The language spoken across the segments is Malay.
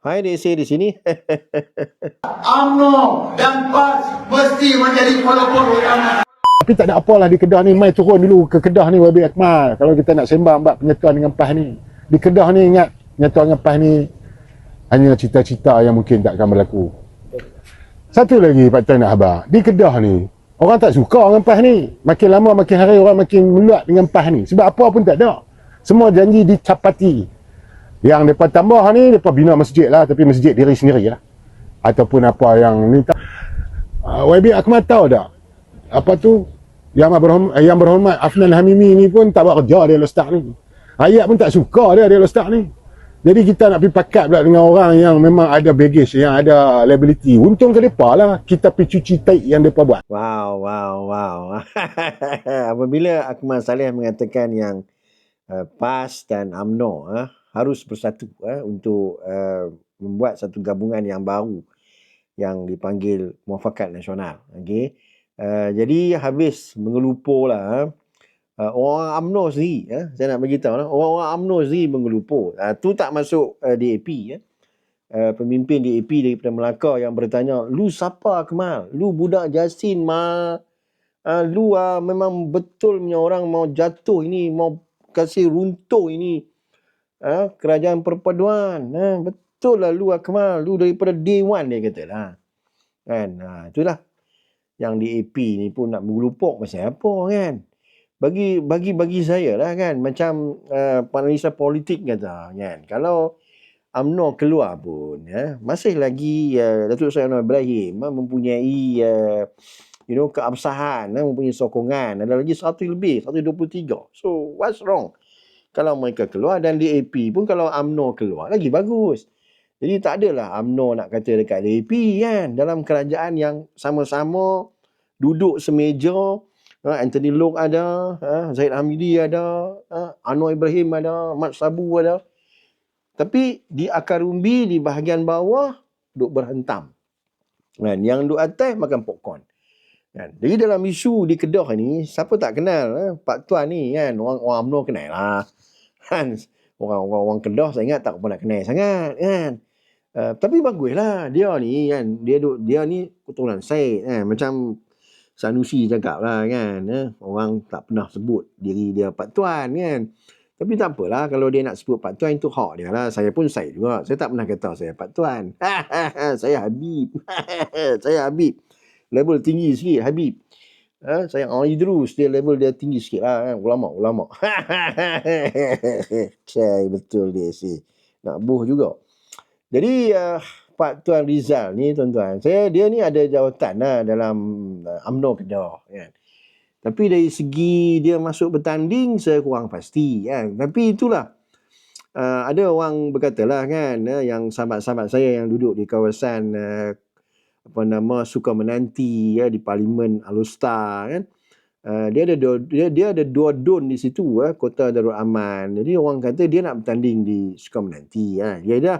Hai dia say di sini. UMNO dan PAS mesti menjadi pelopor utama. Tapi tak ada apalah di Kedah ni. Mai turun dulu ke Kedah ni Wabi Akmal. Kalau kita nak sembang bab penyatuan dengan PAS ni. Di Kedah ni ingat penyatuan dengan PAS ni hanya cita-cita yang mungkin tak akan berlaku. Satu lagi Pak Tuan nak khabar. Di Kedah ni, orang tak suka dengan PAS ni. Makin lama makin hari orang makin meluat dengan PAS ni. Sebab apa pun tak ada. Semua janji dicapati. Yang mereka tambah ni, mereka bina masjid lah. Tapi masjid diri sendiri lah. Ataupun apa yang ni. Uh, YB Akmal tahu tak? Apa tu? Yang berhormat, yang berhormat Afnan Hamimi ni pun tak buat kerja dia Lostak ni. Rakyat pun tak suka dia dia Lostak ni. Jadi kita nak pergi pakat pula dengan orang yang memang ada baggage, yang ada liability. Untung ke mereka lah kita pergi cuci taik yang mereka buat. Wow, wow, wow. Apabila Akmal Saleh mengatakan yang uh, PAS dan UMNO uh, harus bersatu uh, untuk uh, membuat satu gabungan yang baru yang dipanggil Muafakat Nasional. Okay. Uh, jadi habis mengelupur lah. Uh, uh, orang UMNO sendiri ya saya nak beritahu lah orang-orang UMNO sendiri mengelupur uh, tu tak masuk uh, DAP ya uh, pemimpin DAP daripada Melaka yang bertanya lu siapa Kemal lu budak Jasin ma uh, lu uh, memang betul punya orang mau jatuh ini mau kasih runtuh ini uh, kerajaan perpaduan. Uh, betul lah lu Kemal lu daripada day one dia kata lah kan? Uh, itulah. Yang DAP ni pun nak mengelupuk pasal apa kan? Bagi bagi bagi saya lah kan? Macam uh, analisa politik kata kan? Kalau UMNO keluar pun ya masih lagi uh, Datuk Seri Anwar Ibrahim uh, mempunyai uh, you know keabsahan mempunyai sokongan. Ada lagi satu lebih 123 so what's wrong kalau mereka keluar dan DAP pun kalau UMNO keluar lagi bagus jadi tak adalah UMNO nak kata dekat DAP kan dalam kerajaan yang sama-sama duduk semeja Ha, Anthony Loke ada, ha, Zaid Hamidi ada, ha, Anwar Ibrahim ada, Mat Sabu ada. Tapi di akar umbi, di bahagian bawah, duk berhentam. Kan? Yang duk atas makan popcorn. Kan? Jadi dalam isu di Kedah ni, siapa tak kenal eh? Pak Tuan ni kan, orang, orang UMNO kenal lah. Kan? Orang-orang orang Kedah saya ingat tak pernah kenal sangat. Kan? Uh, tapi baguslah dia ni kan, dia duk, dia ni keturunan Syed. Kan? Macam Sanusi cakap lah kan. Eh? Orang tak pernah sebut diri dia Pak Tuan kan. Tapi tak apalah kalau dia nak sebut Pak Tuan itu hak dia lah. Saya pun saya juga. Saya tak pernah kata saya Pak Tuan. saya Habib. saya Habib. Level tinggi sikit Habib. Ha? Saya Ang Idrus. Dia level dia tinggi sikit lah. Kan? Ulama, ulama. Cai betul dia sih. Nak buh juga. Jadi uh, Pak Tuan Rizal ni tuan-tuan, saya dia ni ada jawatan lah dalam uh, UMNO Kedah kan. Tapi dari segi dia masuk bertanding saya kurang pasti kan. Tapi itulah uh, ada orang berkata lah kan uh, yang sahabat-sahabat saya yang duduk di kawasan uh, apa nama suka menanti ya di parlimen Alustar kan. Uh, dia ada dua, dia, dia ada dua don di situ uh, kota Darul Aman. Jadi orang kata dia nak bertanding di suka menanti ya. Dia dah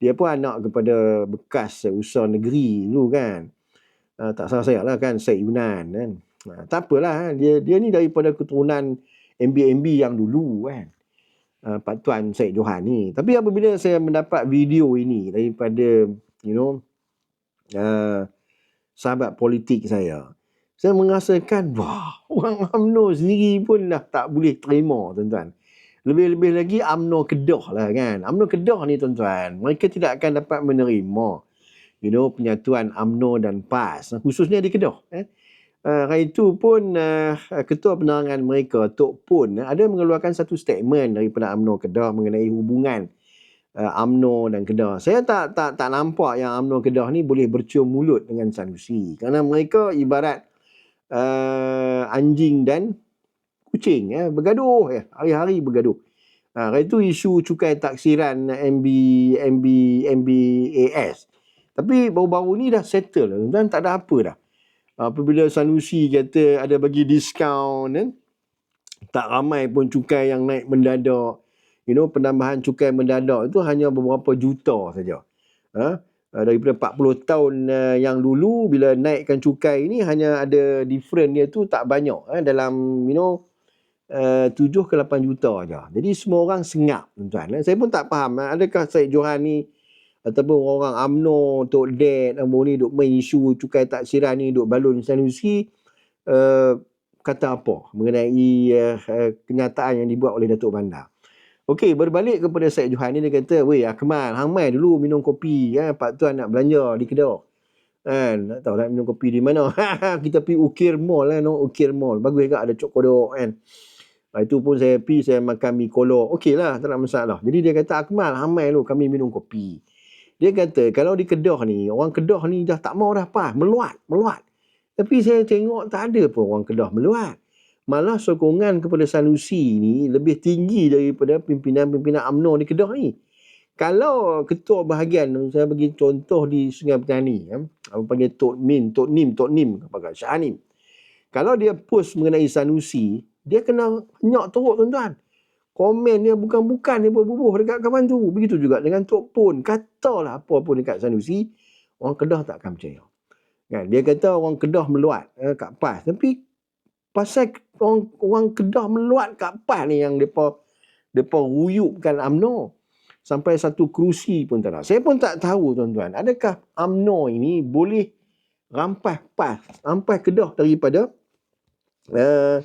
dia pun anak kepada bekas usaha negeri dulu kan. Uh, tak salah saya lah kan, Syed Yunan kan. Uh, tak apalah, dia dia ni daripada keturunan MB-MB yang dulu kan. Uh, Pak Tuan Syed Johan ni. Tapi apabila saya mendapat video ini daripada, you know, uh, sahabat politik saya, saya merasakan, wah, orang UMNO sendiri pun dah tak boleh terima, tuan-tuan. Lebih-lebih lagi UMNO Kedah lah kan. UMNO Kedah ni tuan-tuan, mereka tidak akan dapat menerima you know penyatuan UMNO dan PAS khususnya di Kedah eh. Uh, hari itu pun uh, ketua penerangan mereka Tok Pun ada mengeluarkan satu statement daripada UMNO Kedah mengenai hubungan uh, dan Kedah. Saya tak tak tak nampak yang UMNO Kedah ni boleh bercium mulut dengan Sanusi kerana mereka ibarat uh, anjing dan kucing ya bergaduh ya hari-hari bergaduh. Ha hari itu isu cukai taksiran MB MB MBAS tapi baru-baru ni dah settle dan tak ada apa dah. Apabila Sanusi kata ada bagi diskaun kan tak ramai pun cukai yang naik mendadak you know penambahan cukai mendadak itu hanya beberapa juta saja ha daripada 40 tahun uh, yang dulu bila naikkan cukai ini hanya ada different dia tu tak banyak eh, dalam you know uh, 7 ke 8 juta aja. Jadi semua orang sengap tuan-tuan. Eh. Saya pun tak faham eh. adakah Syed Johan ni ataupun orang UMNO Tok Dad Ambo ni duk main isu cukai taksiran ni duk balun Sanusi uh, kata apa mengenai uh, uh, kenyataan yang dibuat oleh Datuk Bandar. Okey, berbalik kepada Syed Johan ni dia kata, "Weh Akmal, hang mai dulu minum kopi kan, Pak Tuan nak belanja di Kedah." Kan, tak tahu nak minum kopi di mana. Kita pergi Ukir Mall lah, no? Ukir Mall. Bagus juga ada cok kodok kan. Lepas itu pun saya pergi, saya makan mi kolok. Okey lah, tak ada masalah. Jadi dia kata, Akmal, hang mai dulu kami minum kopi. Dia kata, kalau di Kedah ni, orang Kedah ni dah tak mau dah pas, meluat, meluat. Tapi saya tengok tak ada pun orang Kedah meluat. Malah sokongan kepada Sanusi ni lebih tinggi daripada pimpinan-pimpinan UMNO di Kedah ni. Kalau ketua bahagian, saya bagi contoh di Sungai Petani, ya, apa panggil Tok Min, Tok Nim, Tok Nim, apa Syah Nim. Kalau dia post mengenai Sanusi, dia kena nyok teruk tuan-tuan. Komen dia bukan-bukan dia berbubuh dekat kawan tu. Begitu juga dengan Tok Pun. Katalah apa-apa dekat Sanusi, orang Kedah tak akan percaya. Kan? Dia kata orang Kedah meluat eh, kat PAS. Tapi pasal orang, orang Kedah meluat kat PAS ni yang mereka mereka ruyupkan UMNO. Sampai satu kerusi pun tak ada. Saya pun tak tahu tuan-tuan. Adakah UMNO ini boleh rampas PAS, rampas Kedah daripada uh,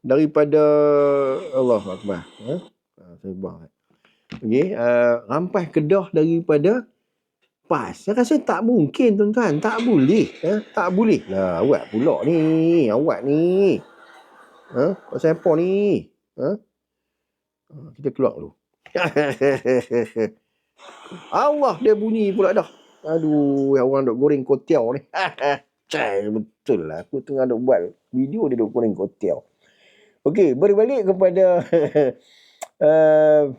daripada Allah Akbar. Eh? Uh, saya buang. Okey, uh, rampas Kedah daripada PAS. Saya rasa tak mungkin tuan-tuan. Tak boleh. Eh? Tak boleh. Lah, awak pula ni. Awak ni. Ha? Pasal apa ni? Ha? Ha, Kita keluar dulu. Allah dia bunyi pula dah. Aduh, orang duk goreng kotiau ni. Cai, betul lah. Aku tengah duk buat video dia duk goreng kotiau. Okey, berbalik kepada uh,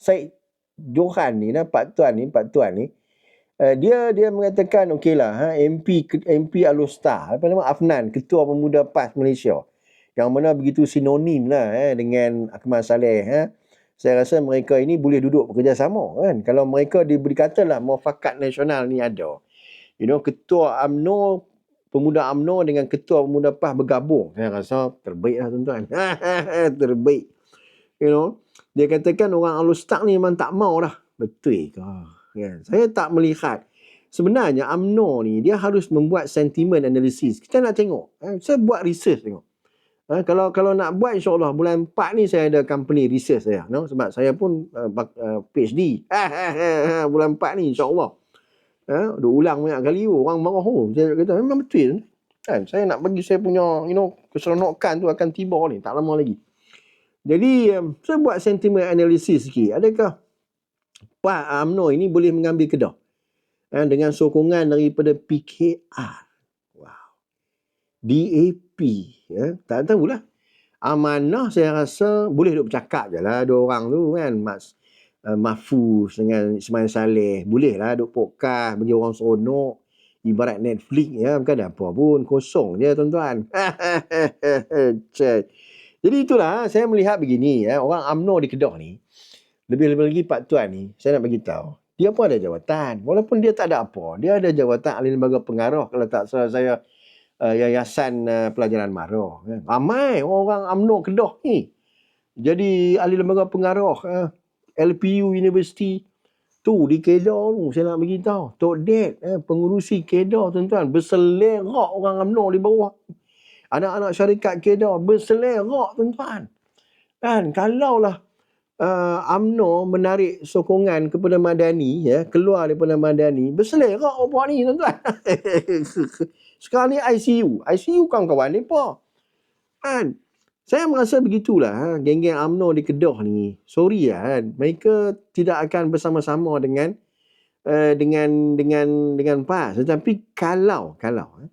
Syed Johan ni, nah, Pak Tuan ni, Pak Tuan ni, uh, dia dia mengatakan okeylah ha, MP MP Alustar, apa nama Afnan, Ketua Pemuda PAS Malaysia. Yang mana begitu sinonim lah eh, dengan Akmal Saleh. Ha. Saya rasa mereka ini boleh duduk bekerjasama kan. Kalau mereka diberi katalah muafakat nasional ni ada. You know, Ketua AMNO, Pemuda AMNO dengan Ketua Pemuda PAS bergabung. Saya rasa terbaik lah tuan-tuan. terbaik. You know, dia katakan orang Alustak ni memang tak mau dah. Betul ke? Kan? Saya tak melihat. Sebenarnya UMNO ni dia harus membuat sentiment analysis. Kita nak tengok. Eh, Saya buat research tengok. Ha, kalau kalau nak buat insyaAllah bulan 4 ni saya ada company research saya. No? Sebab saya pun uh, uh, PhD. bulan 4 ni insyaAllah. Ha, dah ulang banyak kali orang marah oh, saya kata memang betul kan saya nak bagi saya punya you know keseronokan tu akan tiba ni tak lama lagi jadi um, saya buat sentiment analysis sikit. Adakah Pak UMNO ini boleh mengambil Kedah ha, dengan sokongan daripada PKR wow. DAP ya. Tak tahulah. Amanah saya rasa boleh duk bercakap je lah dua orang tu kan. Mas uh, Mahfuz dengan Ismail Saleh. Boleh lah duk podcast bagi orang seronok. Ibarat Netflix ya. Bukan ada apa pun kosong je tuan-tuan. jadi itulah saya melihat begini ya orang AMNO di Kedah ni lebih-lebih lagi Pak Tuan ni saya nak bagi tahu dia pun ada jawatan. Walaupun dia tak ada apa dia ada jawatan ahli lembaga pengarah kalau tak salah saya uh, Yayasan uh, Pelajaran Mara kan. ramai orang AMNO Kedah ni. Jadi ahli lembaga pengarah uh, LPU University tu di Kedah tu saya nak bagi tahu Tok Dad eh, pengurusi Kedah tuan-tuan berselerak orang UMNO di bawah anak-anak syarikat Kedah berselerak tuan-tuan kan kalaulah uh, UMNO menarik sokongan kepada Madani ya keluar daripada Madani berselerak apa ni tuan-tuan sekarang ni ICU ICU kawan-kawan depa kan saya merasa begitulah ha, geng-geng UMNO di Kedah ni. Sorry lah kan. Mereka tidak akan bersama-sama dengan uh, dengan dengan dengan PAS. Tetapi kalau kalau eh,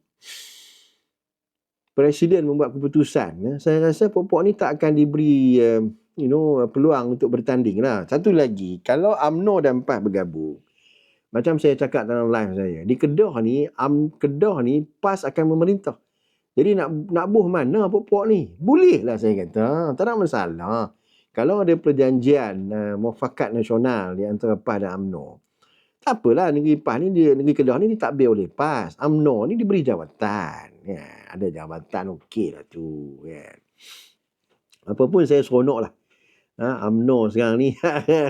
presiden membuat keputusan, eh, saya rasa pokok ni tak akan diberi uh, you know peluang untuk bertanding lah. Satu lagi, kalau UMNO dan PAS bergabung, macam saya cakap dalam live saya, di Kedah ni, um, Kedah ni PAS akan memerintah. Jadi nak nak buh mana pokok ni? Boleh lah saya kata. Tak ada masalah. Kalau ada perjanjian uh, muafakat nasional di antara PAS dan UMNO. Tak apalah negeri PAS ni, dia, negeri Kedah ni tak ditakbir oleh PAS. UMNO ni diberi jawatan. Ya, ada jawatan okey lah tu. Ya. Apa pun saya seronok lah. Ha, UMNO sekarang ni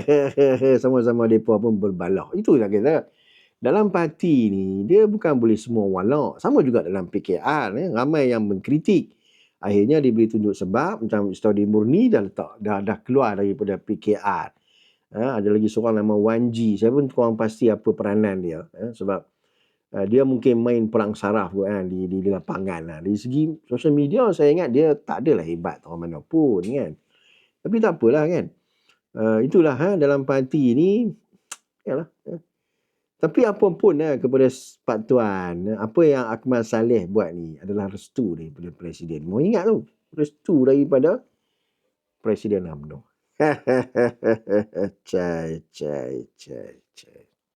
sama-sama mereka pun berbalah. Itulah kita. Dalam parti ni, dia bukan boleh semua walak. Sama juga dalam PKR. Eh. Ramai yang mengkritik. Akhirnya diberi tunjuk sebab macam Istadi Murni dah letak dah dah keluar daripada PKR. Ha, ada lagi seorang nama Wan Ji. Saya pun kurang pasti apa peranan dia. Ha, sebab uh, dia mungkin main perang saraf kot, kan, di, di, di lapangan. Lah. Dari segi social media saya ingat dia tak adalah hebat orang mana pun kan. Tapi tak apalah kan. Uh, itulah ha, dalam parti ni. Yalah. Ha. Tapi apa pun eh, kepada Pak Tuan, apa yang Akmal Saleh buat ni adalah restu daripada Presiden. Mau ingat tu, restu daripada Presiden UMNO. cai, cai, cai, cai.